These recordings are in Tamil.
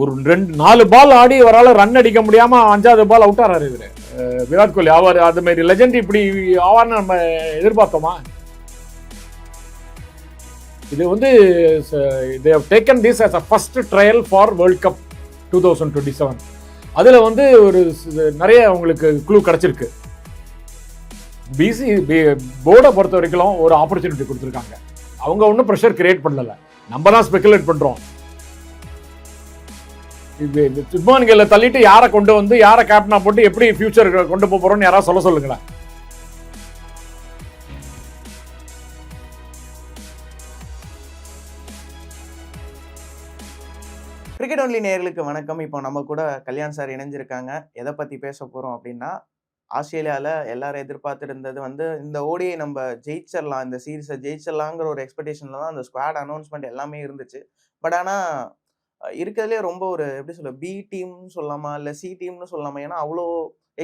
ஒரு ரெண்டு நாலு பால் ஆடி அவரால் ரன் அடிக்க முடியாம அஞ்சாவது பால் அவுட் ஆறாரு இவர். விராட் கோலி. அவர் அது மாதிரி லெஜெண்ட் இப்படி ஆவார்னு நம்ம எதிர்பார்த்தோமா? இது வந்து taken this as a first trial for world cup two thousand twenty seven அதில் வந்து ஒரு நிறைய உங்களுக்கு குழு கிடச்சிருக்கு. பிசி போர்டை பொறுத்த வரைக்கும் ஒரு ஆப்பர்ச்சுனிட்டி கொடுத்துருக்காங்க. அவங்க ஒன்றும் ப்ரெஷர் கிரியேட் பண்ணல. நம்ம தான் ஸ்பெக்குலேட் பண்ணுறோம் சுப்மான்களை தள்ளிட்டு யாரை கொண்டு வந்து யாரை கேப்டனா போட்டு எப்படி ஃபியூச்சர் கொண்டு போக போறோம்னு யாராவது சொல்ல சொல்லுங்களேன். கிரிக்கெட் ஒன்லி நேர்களுக்கு வணக்கம். இப்போ நம்ம கூட கல்யாண் சார் இணைஞ்சிருக்காங்க. எதை பற்றி பேச போகிறோம் அப்படின்னா ஆஸ்திரேலியாவில் எல்லாரும் எதிர்பார்த்துருந்தது இருந்தது வந்து இந்த ஓடியை நம்ம ஜெயிச்சிடலாம் இந்த சீரீஸை ஜெயிச்சிடலாங்கிற ஒரு எக்ஸ்பெக்டேஷனில் தான் அந்த ஸ்குவாட் அனௌன்ஸ்மெண்ட் எல்லாமே இருந்துச்சு. பட் ஆனால் இருக்கிறதுலே ரொம்ப ஒரு எப்படி சொல்ல பி டீம்னு சொல்லலாமா இல்லை சி டீம்னு சொல்லலாமா ஏன்னா அவ்வளோ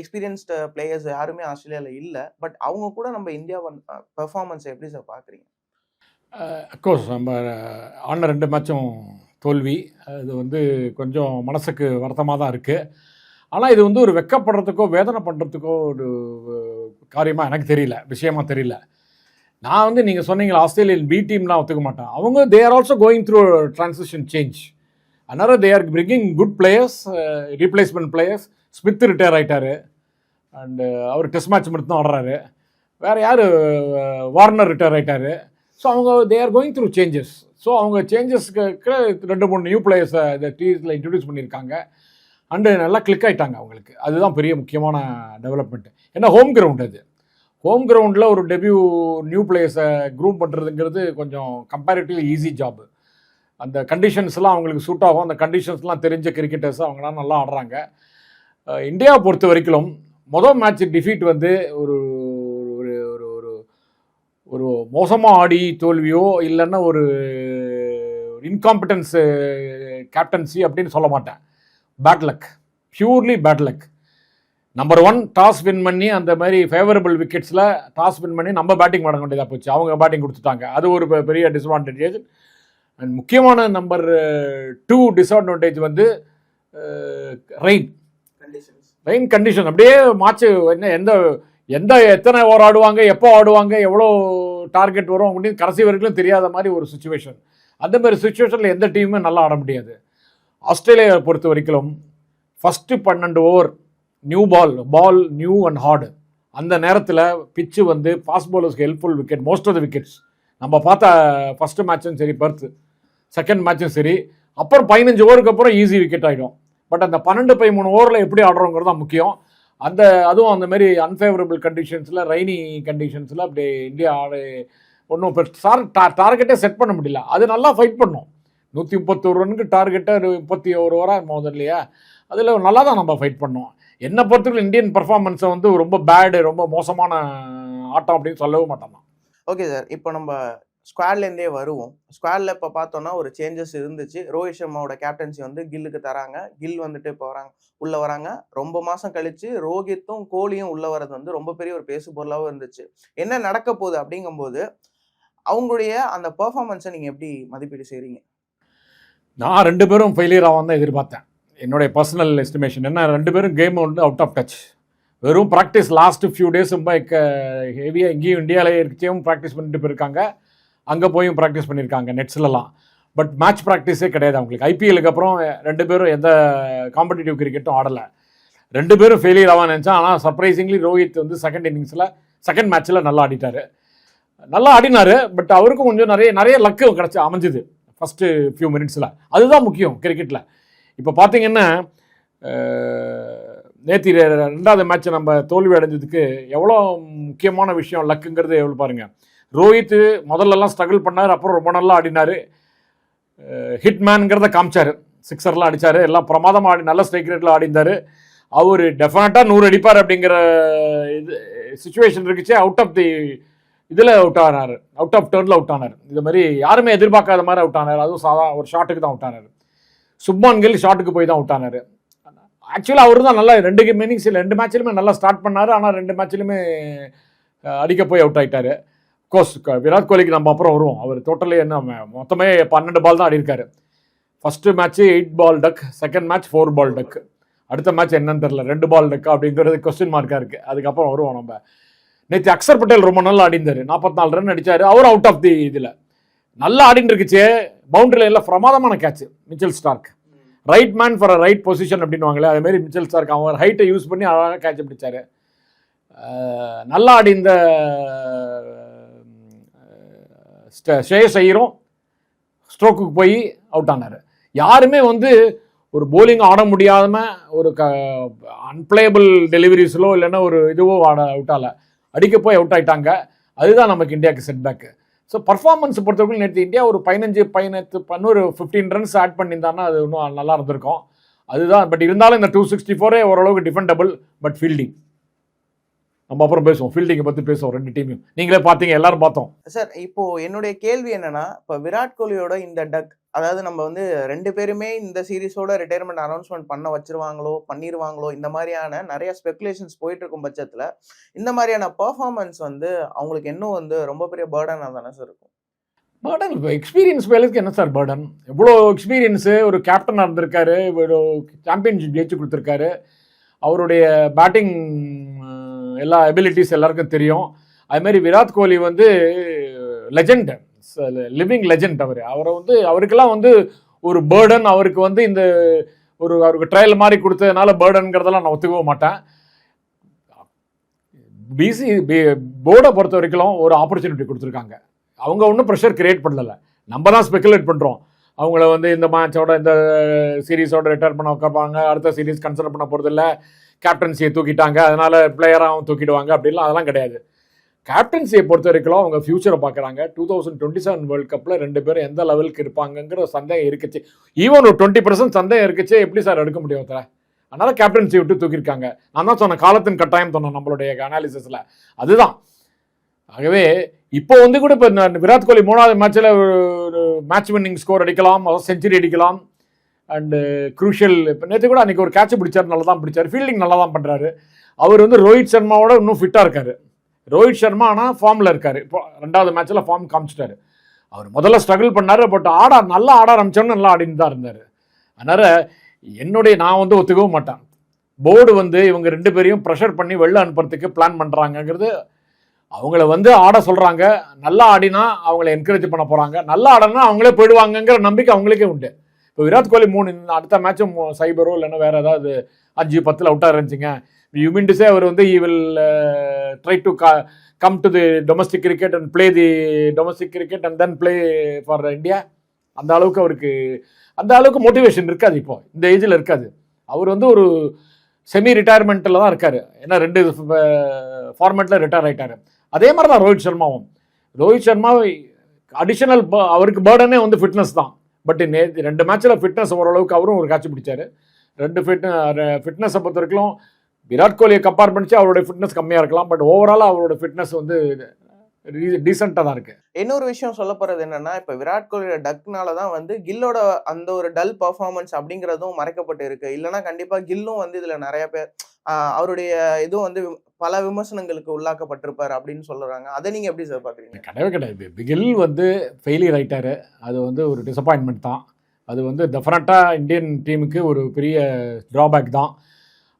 எக்ஸ்பீரியன்ஸ்டு பிளேயர்ஸ் யாருமே ஆஸ்திரேலியாவில் இல்லை. பட் அவங்க கூட நம்ம இந்தியா பெர்ஃபார்மன்ஸ் எப்படி சார் பார்க்குறீங்க கோர்ஸ் நம்ம ஆன ரெண்டு மேட்சும் தோல்வி. அது வந்து கொஞ்சம் மனசுக்கு வருத்தமாக தான் இருக்குது ஆனால் இது வந்து ஒரு வெக்கப்படுறதுக்கோ வேதனை பண்ணுறதுக்கோ ஒரு காரியமாக எனக்கு தெரியல. விஷயமா தெரியல. நான் வந்து நீங்கள் சொன்னீங்களா ஆஸ்திரேலியன் பி டீம்லாம் ஒத்துக்க மாட்டேன். அவங்க they are also going through transition change அதனால் they are bringing good players replacement players Smith retire ஆகிட்டார் அண்டு அவர் டெஸ்ட் மேட்ச் மட்டும் தான் ஆடுறாரு. வேறு யார் வார்னர் uh, ரிட்டையர் ஆகிட்டார் ஸோ அவங்க they are going through changes so அவங்க சேஞ்சஸ்க்கு ரெண்டு மூணு நியூ பிளேயர்ஸை uh, இந்த டீஸில் இன்ட்ரடியூஸ் பண்ணியிருக்காங்க. அண்டு நல்லா கிளிக் ஆகிட்டாங்க அவங்களுக்கு. அதுதான் பெரிய முக்கியமான டெவலப்மெண்ட் ஏன்னா ஹோம் கிரவுண்ட் அது. ஹோம் கிரவுண்டில் ஒரு டெபியூ நியூ பிளேயர்ஸை க்ரூம் பண்ணுறதுங்கிறது கொஞ்சம் கம்பேரிட்டிவ்லி ஈஸி ஜாபு அந்த கண்டிஷன்ஸ்லாம் அவங்களுக்கு சூட் ஆகும். அந்த கண்டிஷன்ஸ்லாம் தெரிஞ்ச கிரிக்கெட்டர்ஸ் அவங்களாம் நல்லா ஆடுறாங்க. இந்தியாவை பொறுத்த வரைக்கும் மொதல் மேட்ச் டிஃபீட் வந்து ஒரு ஒரு ஒரு ஒரு ஒரு மோசமாக ஆடி தோல்வியோ இல்லைன்னா ஒரு இன்காம்பிடன்ஸு கேப்டன்சி அப்படின்னு சொல்ல மாட்டேன். Bad luck purely bad luck number one toss win பண்ணி அந்த மாதிரி ஃபேவரபிள் விக்கெட்ஸில் டாஸ் வின் பண்ணி நம்ம பேட்டிங் பண்ண வேண்டியதாக போச்சு. அவங்க பேட்டிங் கொடுத்துட்டாங்க. அது ஒரு பெரிய டிஸ்அட்வான்டேஜ் அண்ட் முக்கியமான நம்பர் டூ டிஸ்அட்வான்டேஜ் வந்து ரெயின் கண்டிஷன்ஸ் ரெயின் கண்டிஷன் அப்படியே மாச்சு என்ன எந்த எந்த எத்தனை ஓவர் ஆடுவாங்க எப்போ ஆடுவாங்க எவ்வளோ டார்கெட் வரும் அப்படின்னு கடைசி வரைக்கும் தெரியாத மாதிரி ஒரு சுச்சுவேஷன் அந்த மாதிரி சுச்சுவேஷனில் எந்த டீமுமே நல்லா ஆட முடியாது. ஆஸ்திரேலியாவை பொறுத்த வரைக்கும் ஃபஸ்ட்டு பன்னெண்டு over new ball ball new and hard அந்த நேரத்தில் பிச்சு வந்து fast பவுலர்ஸ்க்கு helpful wicket most of the wickets நம்ம பார்த்த ஃபஸ்ட்டு மேட்சும் சரி பர்த் செகண்ட் மேட்சும் சரி. அப்புறம் பதினஞ்சு ஓவருக்கு அப்புறம் ஈஸி விக்கெட் ஆகிடும் பட் அந்த பன்னெண்டு பதிமூணு ஓவரில் எப்படி ஆடுறோங்கிறது தான் முக்கியம். அந்த அதுவும் அந்த மாதிரி அன்ஃபேவரபிள் கண்டிஷன்ஸில் ரெய்னி கண்டிஷன்ஸில் அப்படி இந்தியா ஆடு ஒன்றும் இப்போ டார் டார்கெட்டே செட் பண்ண முடியல. அது நல்லா ஃபைட் பண்ணோம். நூற்றி முப்பத்தோரு ரனுக்கு டார்கெட்டை முப்பத்தி ஒரு ஓவராக முதல்லையா அதில் நல்லா தான் நம்ம ஃபைட் பண்ணோம் என்னை பொறுத்தவரைக்கும் இந்தியன் பர்ஃபார்மன்ஸை வந்து ரொம்ப பேடு ரொம்ப மோசமான ஆட்டம் அப்படின்னு சொல்லவே மாட்டோம் ஓகே சார் இப்போ நம்ம ஸ்குவாட்லேருந்தே வருவோம். ஸ்குவாடில் இப்போ பார்த்தோன்னா ஒரு சேஞ்சஸ் இருந்துச்சு. ரோஹித் சர்மாவோட கேப்டன்சி வந்து கில்லுக்கு தராங்க. கில் வந்துட்டு இப்போ வராங்க உள்ளே வராங்க. ரொம்ப மாதம் கழிச்சு ரோஹித்தும் கோலியும் உள்ளே வர்றது வந்து ரொம்ப பெரிய ஒரு பேசு பொருளாகவும் இருந்துச்சு. என்ன நடக்க போகுது அப்படிங்கும்போது அவங்களுடைய அந்த பர்ஃபார்மன்ஸை நீங்கள் எப்படி மதிப்பீடு செய்கிறீங்க நான் ரெண்டு பேரும் ஃபெயிலியர் ஆகும் தான் எதிர்பார்த்தேன். என்னுடைய பர்சனல் எஸ்டிமேஷன் என்ன ரெண்டு பேரும் கேம் வந்து அவுட் ஆஃப் டச் வெறும் ப்ராக்டிஸ் லாஸ்ட் ஃபியூ டேஸ் ரொம்ப ஹெவியாக இங்கேயும் இந்தியாவிலே இருக்கச்சேயும் ப்ராக்டிஸ் பண்ணிட்டு போயிருக்காங்க. அங்கே போயும் ப்ராக்டிஸ் பண்ணியிருக்காங்க நெட்ஸ்லலாம் பட் மேட்ச் ப்ராக்டிஸே கிடையாது அவங்களுக்கு. ஐபிஎலுக்கு அப்புறம் ரெண்டு பேரும் எந்த காம்படிட்டிவ் கிரிக்கெட்டும் ஆடலை. ரெண்டு பேரும் ஃபெயிலியர் ஆவான்னு நினச்சா ஆனால் சர்ப்ரைசிங்லி ரோஹித் வந்து செகண்ட் இன்னிங்ஸில் செகண்ட் மேட்ச்சில் நல்லா ஆடிட்டார். நல்லா ஆடினார் பட் அவருக்கும் கொஞ்சம் நிறைய நிறைய லக்கு கிடச்சி அமைஞ்சுது. ஃபஸ்ட்டு ஃபியூ மினிட்ஸில் அதுதான் முக்கியம் கிரிக்கெட்டில் இப்போ பார்த்தீங்கன்னா நேற்று ரெண்டாவது மேட்ச்சை நம்ம தோல்வி அடைஞ்சதுக்கு எவ்வளோ முக்கியமான விஷயம் லக்குங்கிறது எவ்வளோ பாருங்கள் ரோஹித் முதல்லலாம் ஸ்ட்ரகிள் பண்ணார் அப்புறம் ரொம்ப நல்லா ஆடினார். ஹிட்மேனுங்கிறத காமிச்சார். சிக்ஸர்லாம் அடித்தார் எல்லாம் பிரமாதமாக ஆடி நல்ல ஸ்ட்ரைக் ரேட்டில் ஆடிந்தார். அவர் டெஃபினட்டாக நூறு அடிப்பார் அப்படிங்கிற இது சுச்சுவேஷன் இருக்குச்சே அவுட் ஆஃப் தி இதில் அவுட் ஆனார். அவுட் ஆஃப் டர்னில் அவுட் ஆனார். இது மாதிரி யாருமே எதிர்பார்க்காத மாதிரி அவுட் ஆனார். அதுவும் சாதா ஒரு ஷாட்டுக்கு தான் அவுட் ஆனார். சுப்மான் கில் ஷாட்டுக்கு போய் தான் அவுட் ஆனார். ஆக்சுவலாக அவர் தான் நல்லா ரெண்டு மீனிங்ஸ் ரெண்டு மேட்ச்லையுமே நல்லா ஸ்டார்ட் பண்ணார். ஆனால் ரெண்டு மேட்ச்லையுமே அடிக்க போய் அவுட் ஆகிட்டார் கோர்ஸ் விராட் கோலிக்கு நம்ம அப்புறம் வருவோம். அவர் டோட்டலி என்ன மொத்தமே பன்னெண்டு பால் தான் ஆடிருக்காரு first match eight ball duck second match four ball duck அடுத்த மேட்ச் என்னன்னு தெரில ரெண்டு பால் டக் அப்படிங்கிறது கொஸ்டின் மார்க்காக இருக்குது அதுக்கப்புறம் வருவோம் நம்ம. நேற்று அக்ஷர் பட்டேல் ரொம்ப நல்லா ஆடிந்தார் நாற்பத்தி நாலு ரன் அடித்தார் அவர் அவுட் ஆஃப் தி இதில். நல்லா ஆடின்னு இருக்குச்சு பவுண்டரியில் எல்லாம் பிரமாதமான catch Mitchell Starc. Right man for right position அப்படின்னுவாங்களே அதுமாரி மிச்சல் ஸ்டார்க் அவர் ஹைட்டை யூஸ் பண்ணி அழகாக கேட்ச் பிடிச்சாரு. நல்லா ஆடி இந்த ஸ்ரேயஸ் ஐயரும் ஸ்ட்ரோக்குக்கு போய் அவுட் ஆனார். யாருமே வந்து ஒரு போலிங் ஆட முடியாம ஒரு க அன்பிளேபிள் டெலிவரிஸிலோ இல்லைன்னா ஒரு இதுவோ ஆட அவுட் ஆகலை. அடிக்க போய் அவுட் ஆகிட்டாங்க அதுதான் நமக்கு இந்தியாவுக்கு செட்பேக்கு ஸோ பர்ஃபார்மன்ஸ் பொறுத்தவரைக்கும் நேற்று இந்தியா ஒரு பதினஞ்சு பதினெட்டு பண்ணு ஒரு ஃபிஃப்டீன் ரன்ஸ் ஆட் பண்ணியிருந்தாங்கன்னா அது இன்னும் நல்லா இருந்திருக்கும். அதுதான் பட் இருந்தாலும் இந்த டூ சிக்ஸ்டி ஃபோரே ஓரளவுக்கு டிஃபெண்டபிள் பட் ஃபீல்டிங் நம்ம அப்புறம் பேசுவோம். ஃபீல்டிங்கை பற்றி பேசுவோம் ரெண்டு டீமையும் நீங்களே பார்த்தீங்க எல்லாரும் பார்த்தோம். சார் இப்போ என்னுடைய கேள்வி என்னன்னா இப்போ விராட் கோலியோட இந்த டக் அதாவது நம்ம வந்து ரெண்டு பேருமே இந்த சீரிஸோட ரிட்டையர்மெண்ட் அனௌன்ஸ்மெண்ட் பண்ண வச்சிருவாங்களோ பண்ணிருவாங்களோ இந்த மாதிரியான நிறைய ஸ்பெகுலேஷன்ஸ் போயிட்டு இருக்கும் பட்சத்துல இந்த மாதிரியான பெர்ஃபார்மன்ஸ் வந்து அவங்களுக்கு இன்னும் வந்து ரொம்ப பெரிய பேர்டனாக தானே சார் இருக்கும்? பேர்டன் இப்போ எக்ஸ்பீரியன்ஸ் வேலைக்கு என்ன சார் பேர்டன் எவ்வளோ எக்ஸ்பீரியன்ஸு ஒரு கேப்டனாக இருந்திருக்காரு ஒரு சாம்பியன்ஷிப் ஜெயிச்சு கொடுத்துருக்காரு. அவருடைய பேட்டிங் எல்லா எபிலிட்டிஸ் எல்லாருக்கும் தெரியும். அதுமாரி விராட் கோலி வந்து லெஜெண்ட் லிவிங் லெஜெண்ட் அவர். அவரை வந்து அவருக்கெல்லாம் வந்து ஒரு பேர்டன் அவருக்கு வந்து இந்த ஒரு அவருக்கு ட்ரையல் மாதிரி கொடுத்ததுனால பேர்டன்கிறதெல்லாம் நான் ஒத்துக்கவே மாட்டேன். பிசி போர்டை பொறுத்த வரைக்கும் ஒரு ஆப்பர்ச்சுனிட்டி கொடுத்துருக்காங்க. அவங்க ஒன்றும் ப்ரெஷர் கிரியேட் பண்ணல. நம்ம தான் ஸ்பெகுலேட் பண்ணுறோம் அவங்கள வந்து இந்த மேட்சோட இந்த சீரீஸோட ரிட்டையர் பண்ண உட்காப்பாங்க அடுத்த சீரீஸ் கன்சிடர் பண்ண போகிறதில்ல கேப்டன்சியை தூக்கிட்டாங்க அதனால் பிளேயராகவும் தூக்கிடுவாங்க அப்படின்லாம் அதெல்லாம் கிடையாது. கேப்டன்சியை பொறுத்த வரைக்கும் அவங்க ஃபியூச்சரை பார்க்குறாங்க. Two thousand twenty seven world கப்பில் ரெண்டு பேரும் எந்த லெவலுக்கு இருப்பாங்கங்கிற ஒரு சந்தேகம் இருக்குச்சு. ஈவன் ஒரு டுவெண்ட்டி பர்சன்ட் சந்தேகம் இருக்குச்சு எப்படி சார் எடுக்க முடியும் சார் அதனால் கேப்டன்சி விட்டு தூக்கியிருக்காங்க. நான் தான் சொன்னேன் காலத்தின் கட்டாயம் சொன்னேன் நம்மளுடைய அனாலிசிஸில் அதுதான். ஆகவே இப்போ வந்து கூட இப்போ விராட் கோலி மூணாவது மேட்ச்சில் ஒரு மேட்ச் வின்னிங் ஸ்கோர் அடிக்கலாம் செஞ்சுரி அடிக்கலாம். அண்டு குரூஷியல் இப்போ நேற்று கூட அன்றைக்கி ஒரு கேட்ச் பிடிச்சார் நல்லா தான் பிடிச்சார். ஃபீல்டிங் நல்லா தான் பண்ணுறாரு அவர் வந்து ரோஹித் சர்மாவோட இன்னும் ஃபிட்டாக இருக்கார். ரோஹித் சர்மா ஆனால் ஃபார்மில் இருக்கார். இப்போ ரெண்டாவது மேட்ச்சில் ஃபார்ம் காமிச்சிட்டாரு. அவர் முதல்ல ஸ்ட்ரகிள் பண்ணார் பட் ஆட நல்லா ஆட ஆரம்பிச்சோன்னு நல்லா ஆடின்னு தான் இருந்தார். அதனால் என்னுடைய நான் வந்து ஒத்துக்கவும் மாட்டேன். போர்டு வந்து இவங்க ரெண்டு பேரையும் ப்ரெஷர் பண்ணி வெளில அனுப்புறதுக்கு பிளான் பண்ணுறாங்கங்கிறது அவங்கள வந்து ஆட சொல்கிறாங்க நல்லா ஆடினா அவங்கள என்கரேஜ் பண்ண போகிறாங்க நல்லா ஆடனா அவங்களே போயிடுவாங்கங்கிற நம்பிக்கை அவங்களுக்கே உண்டு. இப்போ விராட் கோலி மூணு அடுத்த மேட்சும் சைபரோ இல்லைன்னா வேறு ஏதாவது அஞ்சு பத்தில் அவுட்டாக இருந்துச்சுங்க. யுமிண்டிஸே அவர் வந்து he will try to come to the domestic cricket and play the domestic cricket and then play for India அந்த அளவுக்கு அவருக்கு அந்த அளவுக்கு மோட்டிவேஷன் இருக்காது இப்போ. இந்த ஏஜில் இருக்காது. அவர் வந்து ஒரு செமி ரிட்டையர்மெண்ட்டில் தான் இருக்கார். ஏன்னா ரெண்டு ஃபார்மேட்டில் ரிட்டையர் ஆகிட்டார் அதே மாதிரி தான் ரோஹித் சர்மாவும். ரோஹித் சர்மா அடிஷனல் அவருக்கு பேர்டனே வந்து ஃபிட்னஸ் தான். பட் நே ரெண்டு மேட்ச்சில் ஃபிட்னஸ் ஓரளவுக்கு அவரும் ஒரு காட்சி பிடிச்சாரு. ரெண்டு ஃபிட் ஃபிட்னஸை பொறுத்த வரைக்கும் விராட் கோலியை கம்பேர் பண்ணிச்சு அவருடைய ஃபிட்னஸ் கம்மியாக இருக்கலாம். பட் ஓவராலாக அவரோட ஃபிட்னஸ் வந்து டீசெண்டாக தான் இருக்குது இன்னொரு விஷயம் சொல்ல போகிறது என்னென்னா இப்போ விராட் கோலியோட டக்னால தான் வந்து கில்லோட அந்த ஒரு டல் பர்ஃபார்மன்ஸ் அப்படிங்கிறதும் மறைக்கப்பட்டு இருக்கு இல்லைன்னா கண்டிப்பாக கில்லும் வந்து இதில் நிறைய பேர் அவருடைய இதுவும் வந்து பல விமர்சனங்களுக்கு உள்ளாக்கப்பட்டிருப்பார் அப்படின்னு சொல்லுறாங்க அதை நீங்க எப்படி சார் பாக்குறீங்க? கிடையவே கிடையாது. பிகில் வந்து ஃபெயிலியர் ஆயிட்டாரு. அது வந்து ஒரு டிசப்பாயின்மெண்ட் தான். அது வந்து டெஃபினட்டாக இந்தியன் டீமுக்கு ஒரு பெரிய ட்ராபேக் தான்.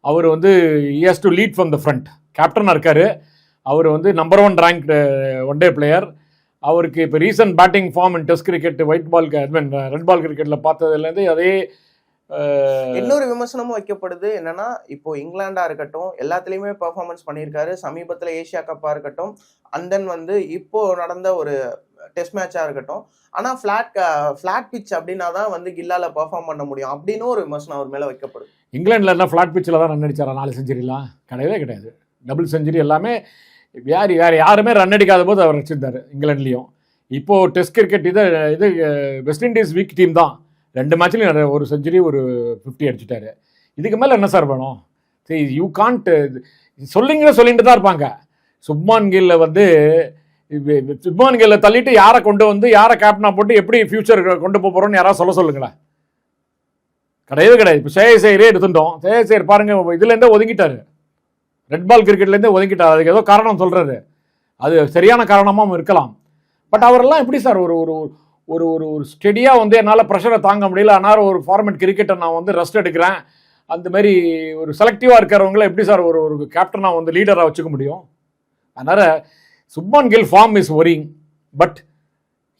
அவர் வந்து years to lead from the front கேப்டனாக இருக்கார். அவர் வந்து number one rank one day player அவருக்கு இப்போ recent batting form in test cricket white ball I mean red ball கிரிக்கெட்டில் பார்த்ததுலேருந்து அதே இன்னொரு விமர்சனமும் வைக்கப்படுது. என்னன்னா இப்போ இங்கிலாண்டா இருக்கட்டும் எல்லாத்துலயுமே பெர்ஃபார்மன்ஸ் பண்ணியிருக்காரு. சமீபத்துல ஏசியா கப்பா இருக்கட்டும் அண்ட் தென் வந்து இப்போ நடந்த ஒரு டெஸ்ட் மேட்சா இருக்கட்டும். ஆனா ஃபிளாட் ஃபிளாட் பிச் அப்படின்னா தான் வந்து கில்லால பெர்ஃபார்ம் பண்ண முடியும். அப்படின்னு ஒரு விமர்சனம் அவர் மேல வைக்கப்படுது. இங்கிலாண்டில் என்ன ஃப்ளாட் பிச்சில் தான் ரன் அடிச்சாரா? நாலு செஞ்சுரிலாம் கிடையவே கிடையாது. டபுள் செஞ்சுரி எல்லாமே யார் யார் யாருமே ரன் அடிக்காத போது அவர் வச்சிருந்தார் இங்கிலாந்துலேயும். இப்போது டெஸ்ட் கிரிக்கெட் இது இது வெஸ்ட் இண்டீஸ் வீக் டீம் தான். ரெண்டு மேட்ச்லையும் ஒரு செஞ்சுரி ஒரு ஃபிஃப்டி அடிச்சிட்டாரு. இதுக்கு மேலே என்ன சார் வேணும்? சரி யூ கான்ட் சொல்லிங்கிற சொல்லிட்டு தான் இருப்பாங்க. சுப்மான் கில்ல வந்து சுப்மான் கில்ல தள்ளிட்டு யாரை கொண்டு வந்து யாரை கேப்டனா போட்டு எப்படி ஃபியூச்சர் கொண்டு போக போகிறோன்னு யாராவது சொல்ல சொல்லுங்களேன். கிடையவே கிடையாது. இப்போ சேயசேயரே எடுத்துட்டோம். சேயசேயர் பாருங்க இதுலேருந்தே ஒதுங்கிட்டாரு. ரெட் பால் கிரிக்கெட்லேருந்தே ஒதுங்கிட்டார். அதுக்கு ஏதோ காரணம் சொல்கிறாரு அது சரியான காரணமாகவும் இருக்கலாம். பட் அவரெல்லாம் எப்படி சார் ஒரு ஒரு ஒரு ஒரு ஒரு ஸ்டெடியாக வந்து என்னால் ப்ரெஷரை தாங்க முடியல. ஆனால் ஒரு ஃபார்மேட் கிரிக்கெட்டை நான் வந்து ரெஸ்ட் எடுக்கிறேன். அந்த மாதிரி ஒரு செலக்டிவாக இருக்கிறவங்கள எப்படி சார் ஒரு ஒரு கேப்டனாக வந்து லீடராக வச்சுக்க முடியும்? அதனால் Shubman Gill form is worrying but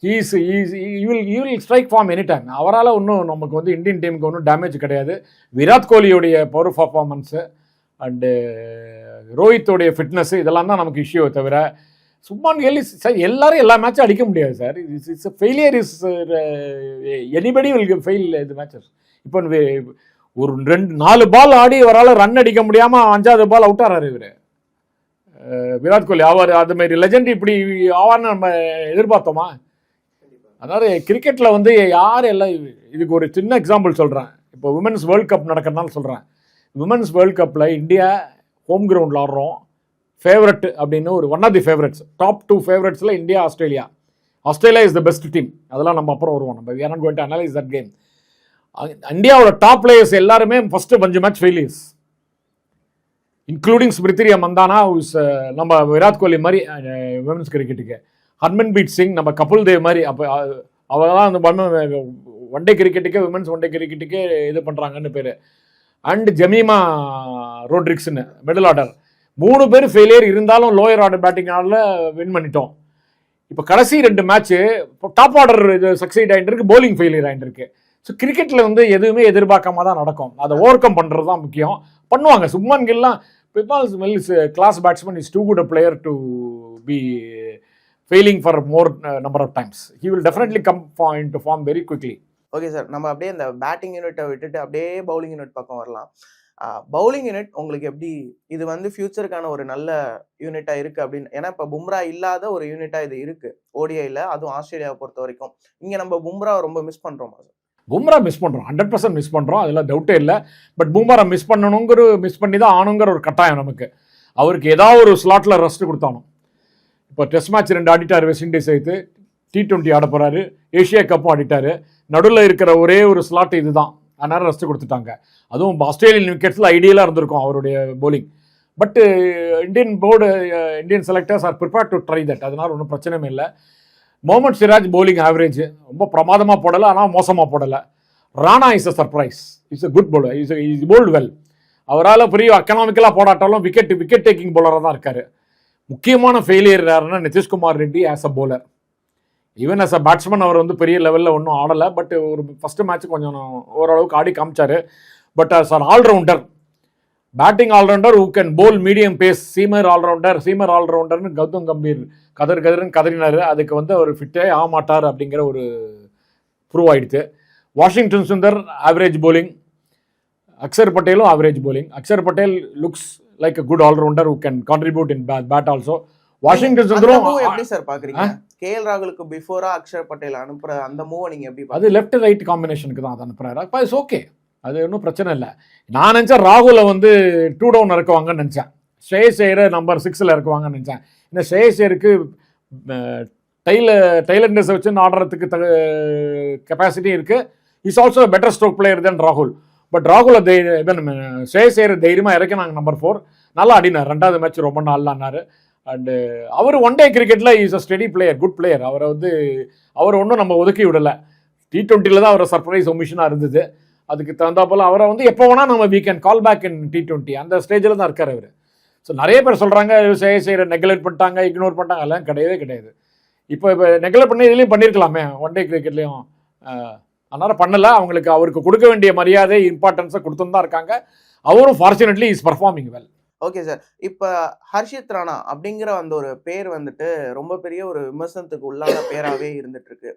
he's is will you will strike form any time அவரால் ஒன்றும் நமக்கு வந்து இந்தியன் டீமுக்கு ஒன்றும் டேமேஜ் கிடையாது. விராட் கோலியோடைய பவர் பர்ஃபார்மன்ஸு அண்டு ரோஹித்தோடைய ஃபிட்னஸ் இதெல்லாம் தான் நமக்கு இஷ்யூவை தவிர சும்மா கேள்வி சார் எல்லாரும் எல்லா மேட்சும் அடிக்க முடியாது sir it's it's failure is anybody will fail இது மேட்சஸ் இப்போ ஒரு ரெண்டு நாலு பால் ஆடி அவரால் ரன் அடிக்க முடியாமல் அஞ்சாவது பால் அவுட் ஆறாரு இவர். Uh, விராட் கோலி அவர் அதுமாரி லெஜண்ட் இப்படி ஆவார்னு நம்ம எதிர்பார்த்தோமா? அதாவது கிரிக்கெட்டில் வந்து யார் எல்லாம் இதுக்கு ஒரு சின்ன எக்ஸாம்பிள் சொல்கிறேன் இப்போ உமன்ஸ் வேர்ல்ட் கப் நடக்கிறதுனால சொல்கிறேன் உமன்ஸ் வேர்ல்ட் கப்பில் இந்தியா ஹோம் கிரவுண்டில் ஆடுறோம். ஃபேவரட் அப்படின்னு ஒரு one of the favourites top two ஃபேவரட்ஸில் India Australia. Australia is the best team அதெல்லாம் நம்ம அப்புறம் வருவோம். நம்ம we are not going to analyze that game இந்தியாவோட டாப் பிளேயர்ஸ் எல்லாருமே ஃபஸ்ட்டு பஞ்சு மேட்ச் ஃபெயிலியர்ஸ் இன்க்ளூடிங் ஸ்மிருதிரியா மந்தானா who's, நம்ம விராட் கோலி மாதிரி விமன்ஸ் கிரிக்கெட்டுக்கு ஹர்மன்பீட் சிங் நம்ம கபில் தேவ் மாதிரி அப்போ அவங்க தான் அந்த ஒன் டே கிரிக்கெட்டுக்கே விமன்ஸ் ஒன் டே கிரிக்கெட்டுக்கே இது பண்ணுறாங்கன்னு பேர். அண்ட் ஜமீமா ரோட்ரிக்ஸ்னு மிடில் ஆர்டர் மூணு பேர் ஃபெயிலியர் இருந்தாலும் லோயர் ஆர்டர் பேட்டிங் வின் பண்ணிட்டோம். இப்போ கடைசி ரெண்டு மேட்ச்சு டாப் ஆர்டர் இது சக்சீட் ஆகிட்டு இருக்கு போலிங் ஃபெயிலியர் ஆகிட்டு இருக்கு. ஸோ கிரிக்கெட்டில் வந்து எதுவுமே எதிர்பார்க்காம தான் நடக்கும். அதை ஓவர் கம் பண்ணுறது தான் முக்கியம். பண்ணுவாங்க. சுப்மான் கில்லாம் பிபால் மெல் is class batsman is too good a player to be failing for more number of times he will definitely come in to form very quickly okay sir நம்ம அப்படியே இந்த பேட்டிங் யூனிட்டை விட்டுட்டு அப்படியே பவுலிங் யூனிட் பக்கம் வரலாம். பவுலிங் யூனிட் உங்களுக்கு எப்படி இது வந்து ஃபியூச்சருக்கான ஒரு நல்ல யூனிட்டாக இருக்குது அப்படின்னு ஏன்னா இப்போ பும்ரா இல்லாத ஒரு யூனிட்டாக இது இருக்குது ஓடிஐயில் அதுவும் ஆஸ்திரேலியாவை பொறுத்த வரைக்கும். இங்கே நம்ம பும்ரா ரொம்ப மிஸ் பண்ணுறோம் சார் பும்ரா மிஸ் பண்ணுறோம் ஹண்ட்ரட் பர்சன்ட் மிஸ் பண்ணுறோம் அதில் டவுட்டே இல்லை. பட் பும்ரா மிஸ் பண்ணணுங்கிற மிஸ் பண்ணி தான் ஆணுங்கிற ஒரு கட்டாயம் நமக்கு. அவருக்கு ஏதாவது ஒரு ஸ்லாட்டில் ரெஸ்ட் கொடுத்தானும் இப்போ டெஸ்ட் மேட்ச் ரெண்டு ஆடிட்டார் வெஸ்ட் இண்டீஸ் வைத்து டி டுவெண்ட்டி ஆட போகிறாரு ஏஷியா கப்பும் ஆடிட்டார். நடுவில் இருக்கிற ஒரே ஒரு ஸ்லாட் இதுதான். அதனால் ரெஸ்ட் கொடுத்துட்டாங்க. அதுவும் ஆஸ்திரேலியன் விக்கெட்ஸில் ஐடியலாக இருந்திருக்கும் அவருடைய bowling but Indian board Indian selectors are prepare to try that அதனால் ஒன்றும் பிரச்சனையும் இல்லை. முகமது சிராஜ் போலிங் ஆவரேஜ் ரொம்ப பிரமாதமாக போடலை ஆனால் மோசமாக போடலை. Rana is a surprise is a good bowler. Is is bowled well அவரால் பெரிய எக்கனாமிக்கலாக போடாட்டாலும் விக்கெட் விக்கெட் டேக்கிங் போலராக தான் இருக்கார். முக்கியமான ஃபெயிலியர் யாருன்னா Nitish Kumar Reddy as a bowler even as a batsman அவர் வந்து பெரிய லெவலில் ஒன்றும் ஆடலை. பட் ஒரு ஃபஸ்ட்டு மேட்ச் கொஞ்சம் ஓரளவுக்கு ஆடி காமிச்சாரு. But as an all-rounder batting all-rounder who can bowl medium pace seamer all-rounder seamer ஆல்ரவுண்டர்னு Gautam Gambhir கதர் கதர்னு கதறினார். அதுக்கு வந்து அவர் ஃபிட்டே ஆக மாட்டார் அப்படிங்கிற ஒரு ப்ரூவ் ஆகிடுச்சு Washington Sundar average bowling Akshar பட்டேலும் average bowling Akshar Patel looks like a good all-rounder who can contribute in bat also Washington சுந்தரும் எப்படி சார் பாக்குறீங்க? கே எல் ராகுலுக்கு பிஃபோரா அக்ஷர் பட்டேல் அனுப்புற அந்த மூவை நீங்க எப்படி அது லெஃப்ட் ரைட் காம்பினேஷனுக்கு தான் அது அனுப்புறாரு. அப்போ இட்ஸ் ஓகே அது ஒன்றும் பிரச்சனை இல்லை. நான் நினச்சேன் ராகுலை வந்து டூ டவுன் இறக்குவாங்கன்னு நினச்சேன். ஸ்ரேயஸ் ஐயரை நம்பர் சிக்ஸில் இறக்குவாங்கன்னு நினச்சேன். இந்த ஸ்ரேயஸ் ஐயருக்கு டைல டைலர்னஸை வச்சு ஆடுறதுக்கு த கெப்பாசிட்டி இருக்குது is also better stroke player then ராகுல். பட் ராகுல தை இவன் ஸ்ரேயஸ் ஐயர் தைரியமாக இறக்கினாங்க நம்பர் ஃபோர் நல்லா ஆடினார். ரெண்டாவது மேட்ச் ரொம்ப நல்லா ஆடினார். அண்டு அவர் ஒன் டே கிரிக்கெட்டில் is a steady player good player அவரை வந்து அவர் ஒன்றும் நம்ம ஒதுக்கி விடலை. டி ட்வெண்ட்டியில் தான் அவர் சர்ப்ரைஸ் ஒமிஷனாக இருந்தது. அதுக்கு தகுந்தாப்போல் அவரை வந்து எப்போ வேணால் நம்ம we can call back in T twenty அந்த ஸ்டேஜில் தான் இருக்கார் அவர். ஸோ நிறைய பேர் சொல்கிறாங்க செய்ய செய்கிற நெக்லெக்ட் பண்ணிட்டாங்க இக்னோர் பண்ணிட்டாங்க. எல்லாம் கிடையவே கிடையாது. இப்போ இப்போ நெக்லெக்ட் பண்ணி இதுலேயும் பண்ணியிருக்கலாமே ஒன் டே கிரிக்கெட்லேயும் அதனால் பண்ணலை. அவங்களுக்கு அவருக்கு கொடுக்க வேண்டிய மரியாதை இம்பார்ட்டன்ஸை கொடுத்துன்னு தான் இருக்காங்க. அவரும் fortunately is performing well okay sir. இப்போ ஹர்ஷித் ராணா அப்படிங்கிற அந்த ஒரு பேர் வந்துட்டு ரொம்ப பெரிய ஒரு விமர்சனத்துக்கு உள்ளான பேராகவே இருந்துட்டுருக்கு.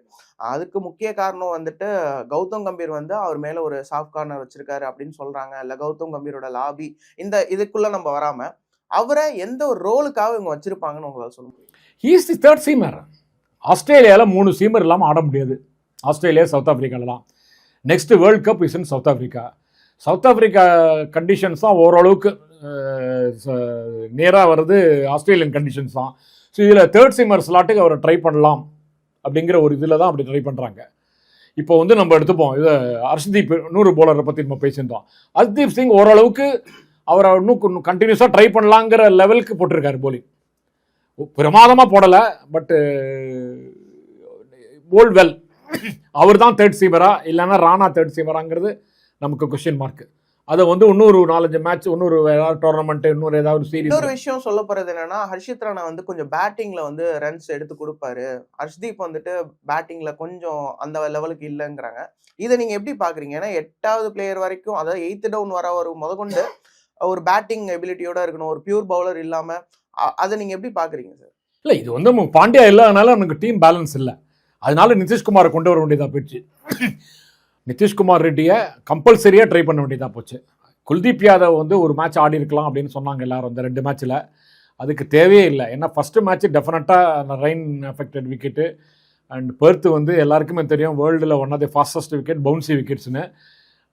அதுக்கு முக்கிய காரணம் வந்துட்டு கௌதம் கம்பீர் வந்து அவர் மேலே ஒரு சாஃப்ட் கார்னர் வச்சுருக்காரு அப்படின்னு சொல்கிறாங்க இல்லை கௌதம் கம்பீரோட லாபி இந்த இதுக்குள்ளே நம்ம வராமல் அவரை எந்த ஒரு ரோலுக்காக இவங்க வச்சுருப்பாங்கன்னு உங்களால் சொல்ல முடியும்? ஹீஸ் தி தேர்ட் சீமர் ஆஸ்திரேலியாவில் மூணு சீமர் இல்லாமல் ஆட முடியாது. Australia South ஆஃப்ரிக்காலலாம் next world cup is in South Africa South Africa conditions தான் ஓரளவுக்கு நேராக வருது ஆஸ்திரேலியன் கண்டிஷன்ஸ் தான். ஸோ இதில் தேர்ட் சீமர் ஸ்லாட்டுக்கு அவரை ட்ரை பண்ணலாம் அப்படிங்கிற ஒரு இதில் தான் அப்படி ட்ரை பண்ணுறாங்க இப்போ வந்து நம்ம எடுத்துப்போம். இதை ஹர்ஷ்தீப் நூறு போலரை பற்றி நம்ம பேசியிருந்தோம். ஹர்ஷ்தீப் சிங் ஓரளவுக்கு அவரை இன்னும் கண்டினியூஸாக ட்ரை பண்ணலாங்கிற லெவலுக்கு போட்டிருக்காரு போலிங் பிரமாதமாக போடலை பட்டு போல் வெல் அவர் தான் தேர்ட் சீமரா இல்லைன்னா ராணா தேர்ட் சீமராங்கிறது நமக்கு கொஸ்டின் மார்க்கு அதை வந்து இன்னொரு நாலஞ்சு மேட்ச் இன்னொரு ஏதாவது டோர்னமெண்ட் இன்னொரு ஏதாவது சீரீஸ் இன்னொரு விஷயம் சொல்ல போறது என்னன்னா ஹர்ஷித் ராணா வந்து கொஞ்சம் பேட்டிங்ல வந்து ரன்ஸ் எடுத்து கொடுப்பாரு. ஹர்ஷ்தீப் வந்துட்டு பேட்டிங்ல கொஞ்சம் அந்த லெவலுக்கு இல்லைங்கிறாங்க. இதை நீங்க எப்படி பாக்குறீங்க? ஏன்னா எட்டாவது பிளேயர் வரைக்கும் அதாவது எயித்து டவுன் வர ஒரு முதற்கொண்டு ஒரு பேட்டிங் எபிலிட்டியோட இருக்கணும் ஒரு பியூர் பவுலர் இல்லாம அதை நீங்க எப்படி பாக்குறீங்க சார் இல்லை இது வந்து பாண்டியா இல்லாதனால நமக்கு டீம் பேலன்ஸ் இல்லை. அதனால நிதிஷ்குமாரை கொண்டு வர வேண்டியதாக போயிடுச்சு. நிதிஷ்குமார் ரெட்டியை கம்பல்சரியாக ட்ரை பண்ண வேண்டியதாக போச்சு. குல்தீப் யாதவ் வந்து ஒரு மேட்ச் ஆடி இருக்கலாம் அப்படின்னு சொன்னாங்க எல்லாரும் இந்த ரெண்டு மேட்ச்சில் அதுக்கு தேவையே இல்லை. ஏன்னா ஃபஸ்ட்டு மேட்ச் டெஃபினட்டாக rain affected wicket and Perth வந்து எல்லாருக்குமே தெரியும் வேர்ல்டில் one of the fastest wicket bouncy விக்கெட்ஸ்னு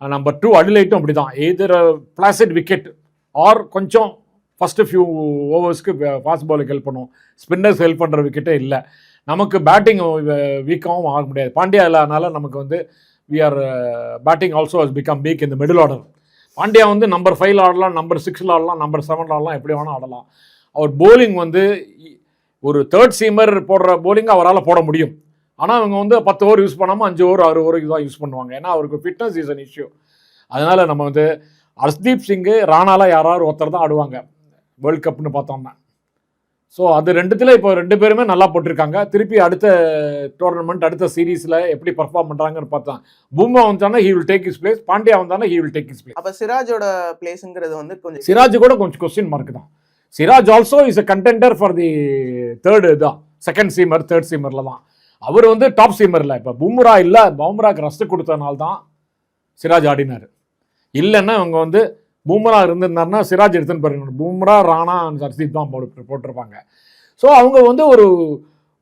number two அடிலைட்டும் அப்படி தான் எதிர பிளாசிட் விக்கெட் ஆர் கொஞ்சம் ஃபஸ்ட்டு ஃபியூ ஓவர்ஸ்க்கு ஃபாஸ்ட் பாலுக்கு ஹெல்ப் பண்ணும். ஸ்பின்னர்ஸ் ஹெல்ப் பண்ணுற விக்கெட்டே இல்லை. நமக்கு பேட்டிங் வீக்காகவும் ஆக முடியாது. பாண்டியா இல்லாதனால நமக்கு வந்து we are batting also has become weak இந்த மிடில் ஆர்டர் பாண்டியா வந்து நம்பர் ஃபைவ்ல ஆடலாம் நம்பர் சிக்ஸில் ஆடலாம் நம்பர் செவனில் ஆடலாம் எப்படி வேணால் ஆடலாம். அவர் போலிங் வந்து இ- ஒரு தேர்ட் சீமர் போடுற போலிங் அவரால் போட முடியும். ஆனால் அவங்க வந்து பத்து ஓவர் யூஸ் பண்ணாமல் அஞ்சு ஓவர் ஆறு ஓவர் தான் யூஸ் பண்ணுவாங்க. ஏன்னா அவருக்கு ஃபிட்னஸ் இஸ் அன் இஷ்யூ அதனால் நம்ம வந்து ஹர்ஸ்தீப் சிங்கு ராணாவில் யாராவது ஒருத்தர் தான் ஆடுவாங்க. வேர்ல்ட் கப்னு பார்த்தோம்னா. ஸோ அது ரெண்டுத்துல இப்போ ரெண்டு பேருமே நல்லா போட்டிருக்காங்க. திருப்பி அடுத்த டோர்னமெண்ட் அடுத்த சீரீஸில் எப்படி பர்ஃபார்ம் பண்ணுறாங்கன்னு பார்த்தா பூமா வந்தானா he will take his place Pandya வந்தானா he will take his place அப்ப சிராஜோட பிளேஸ்ங்கிறது வந்து கொஞ்சம் சிராஜ் கூட கொஞ்சம் கொஸ்டின் மார்க் தான். Siraj also is a contender for the third தான் செகண்ட் சீமர் தேர்ட் சீமரில் தான். அவர் வந்து டாப் சீமரில் இப்போ பும்ரா இல்லை. பும்ராக்கு ரஸ்ட் கொடுத்தனால தான் சிராஜ் ஆடினார். இல்லைன்னா அவங்க வந்து பூம்ரா இருந்திருந்தாருன்னா சிராஜ் எடுத்துன்னு பாருங்க. பூம்ரா ராணா ஹர்ஷீப் தான் போட்டு போட்டிருப்பாங்க. ஸோ அவங்க வந்து ஒரு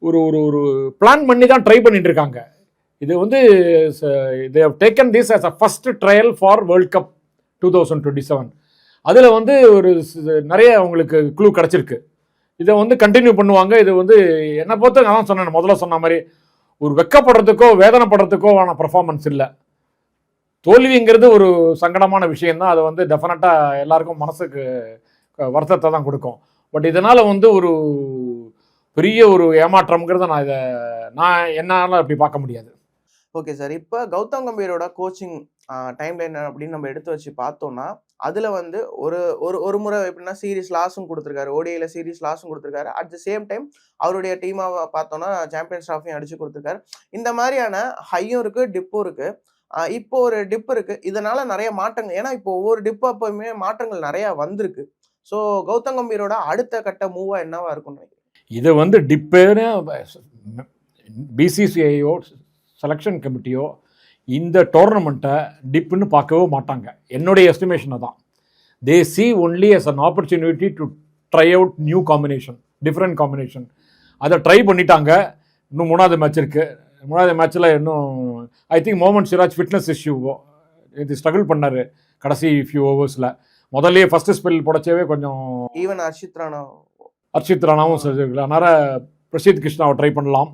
ஒரு ஒரு ஒரு பிளான் பண்ணி தான் ட்ரை பண்ணிட்டு இருக்காங்க. இது வந்து they taken this as a first trial for world cup two thousand twenty seven அதில் வந்து ஒரு நிறைய அவங்களுக்கு க்ளூ கிடச்சிருக்கு. இதை வந்து கண்டினியூ பண்ணுவாங்க. இது வந்து என்னை பொறுத்த நான் தான் சொன்னேன் முதல்ல சொன்ன மாதிரி ஒரு வெக்கப்படுறதுக்கோ வேதனைப்படுறதுக்கோ ஆன பர்ஃபார்மன்ஸ் இல்லை. தோல்விங்கிறது ஒரு சங்கடமான விஷயம்தான். அது வந்து டெஃபினட்டாக எல்லாருக்கும் மனசுக்கு வருத்தத்தை தான் கொடுக்கும். பட் இதனால் வந்து ஒரு பெரிய ஒரு ஏமாற்றம்ங்கிறத நான் இதை நான் என்னால் அப்படி பார்க்க முடியாது. Okay sir. இப்போ கௌதம் கம்பீரோட கோச்சிங் டைம் லைன் அப்படின்னு நம்ம எடுத்து வச்சு பார்த்தோம்னா அதில் வந்து ஒரு ஒரு ஒரு முறை எப்படின்னா சீரீஸ் லாஸும் கொடுத்துருக்காரு. ஓடிஐயில் சீரீஸ் லாஸும் கொடுத்துருக்காரு. அட் த சேம் டைம் அவருடைய டீமாக பார்த்தோன்னா சாம்பியன்ஸ் ட்ராஃபியும் அடிச்சு கொடுத்துருக்காரு. இந்த மாதிரியான ஹையும் இருக்குது டிப்பும் இருக்குது இப்போ ஒரு டிப் இருக்கு. இதனால நிறைய மாற்றங்கள். ஏன்னா இப்போ ஒவ்வொரு டிப் அப்பவுமே மாற்றங்கள் நிறைய வந்திருக்கு. ஸோ கௌதம் கம்பீரோட அடுத்த கட்ட மூவா என்னவா இருக்கும்னு இதை வந்து டிப்பேன்னு பிசிசிஐயோ செலெக்ஷன் கமிட்டியோ இந்த டோர்னமெண்ட்டை டிப்புன்னு பார்க்கவே மாட்டாங்க. என்னுடைய எஸ்டிமேஷனை தான் they see only as an opportunity to try out new combination different combination அதை ட்ரை பண்ணிட்டாங்க. இன்னும் மூணாவது மேட்ச் இருக்குது மூணாவது மேட்ச்சில் இன்னும் ஐ திங்க் மோகமன் சிராஜ் ஃபிட்னஸ் இஷ்யூ இது ஸ்ட்ரகிள் பண்ணார் கடைசி ஃபியூ ஓவர்ஸில் முதல்லயே ஃபஸ்ட்டு ஸ்பெல் புடச்சவே கொஞ்சம் ஈவன் ஹர்ஷித் ராணா அர்ஷித் ராணாவும் அதனால் பிரசித் கிருஷ்ணாவை ட்ரை பண்ணலாம்.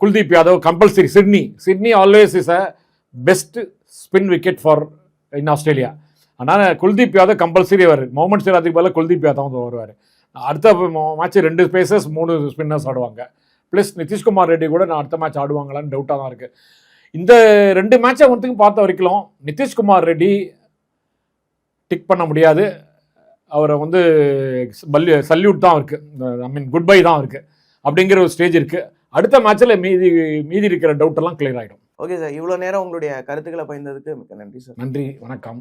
Kuldeep Yadav compulsory Sydney Sydney always is a best spin wicket for in Australia அதனால் குல்தீப் யாதவ் கம்பல்சரி வருவார் முகமது சிராஜுக்கு பதிலாக குல்தீப் யாதவ் வருவார். அடுத்த மேட்ச் ரெண்டு ஸ்பேசஸ் மூணு ஸ்பின்னர்ஸ் ஆடுவாங்க. ப்ளஸ் நிதிஷ்குமார் ரெட்டி கூட நான் அடுத்த மேட்ச் ஆடுவாங்களான்னு டவுட்டாக தான் இருக்குது இந்த ரெண்டு மேட்சை வந்து பார்த்த வரைக்கும் நிதிஷ்குமார் ரெட்டி டிக் பண்ண முடியாது. அவரை வந்து பல்லு சல்யூட் தான் இருக்குது ஐ மீன் குட் பை தான் இருக்குது அப்படிங்கிற ஒரு ஸ்டேஜ் இருக்குது அடுத்த மேட்ச்சில் மீதி மீதி இருக்கிற டவுட் எல்லாம் கிளியர் ஆகிடும் ஓகே சார் இவ்வளோ நேரம் உங்களுடைய கருத்துக்களை பயந்ததுக்கு மிக்க நன்றி சார் நன்றி. வணக்கம்.